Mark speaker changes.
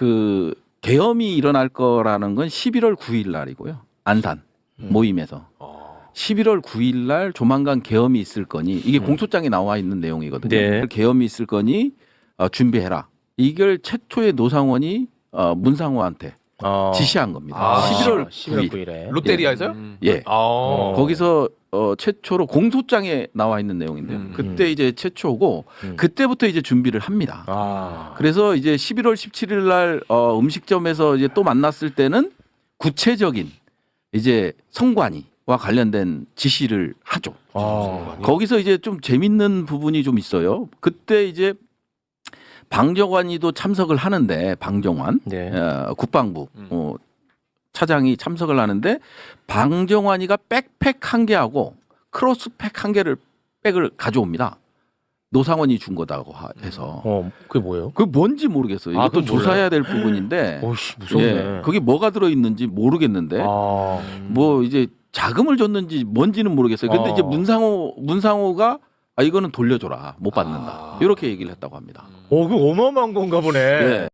Speaker 1: 그 계엄이 일어날 거라는 건 11월 9일 날이고요. 안산
Speaker 2: 음.
Speaker 1: 모임에서
Speaker 2: 어.
Speaker 1: 11월 9일 날 조만간 계엄이 있을 거니 이게
Speaker 2: 음.
Speaker 1: 공소장에 나와 있는 내용이거든요.
Speaker 2: 네.
Speaker 1: 계엄이 있을 거니 어, 준비해라. 이걸 최초의 노상원이 어, 문상호한테
Speaker 2: 어.
Speaker 1: 지시한 겁니다.
Speaker 3: 아,
Speaker 1: 11월
Speaker 2: 11월
Speaker 1: 9일.
Speaker 2: 9일에.
Speaker 3: 롯데리아에서요?
Speaker 1: 예.
Speaker 3: 아.
Speaker 1: 거기서 어, 최초로 공소장에 나와 있는 내용인데요.
Speaker 3: 음.
Speaker 1: 그때 이제 최초고
Speaker 2: 음.
Speaker 1: 그때부터 이제 준비를 합니다.
Speaker 2: 아.
Speaker 1: 그래서 이제 11월 17일 날 어, 음식점에서 이제 또 만났을 때는 구체적인 이제 성관이와 관련된 지시를 하죠.
Speaker 2: 아.
Speaker 1: 거기서 이제 좀 재밌는 부분이 좀 있어요. 그때 이제 방정환이도 참석을 하는데 방정환
Speaker 2: 네.
Speaker 1: 어, 국방부
Speaker 3: 음.
Speaker 1: 어, 차장이 참석을 하는데 방정환이가 백팩 한 개하고 크로스팩 한 개를 백을 가져옵니다. 노상원이 준 거다고 하- 해서
Speaker 2: 어, 그게 뭐예요?
Speaker 1: 그 뭔지 모르겠어요.
Speaker 2: 아,
Speaker 1: 이것도
Speaker 2: 그건?
Speaker 1: 조사해야 될 부분인데
Speaker 2: 오씨 무섭네.
Speaker 1: 예, 그게 뭐가 들어 있는지 모르겠는데
Speaker 2: 아.
Speaker 1: 뭐 이제 자금을 줬는지 뭔지는 모르겠어요. 근데
Speaker 2: 어.
Speaker 1: 이제 문상호 문상호가 아 이거는 돌려줘라 못 받는다
Speaker 3: 아.
Speaker 1: 이렇게 얘기를 했다고 합니다.
Speaker 2: 어, 그 어마어마한 건가 보네.
Speaker 1: 예.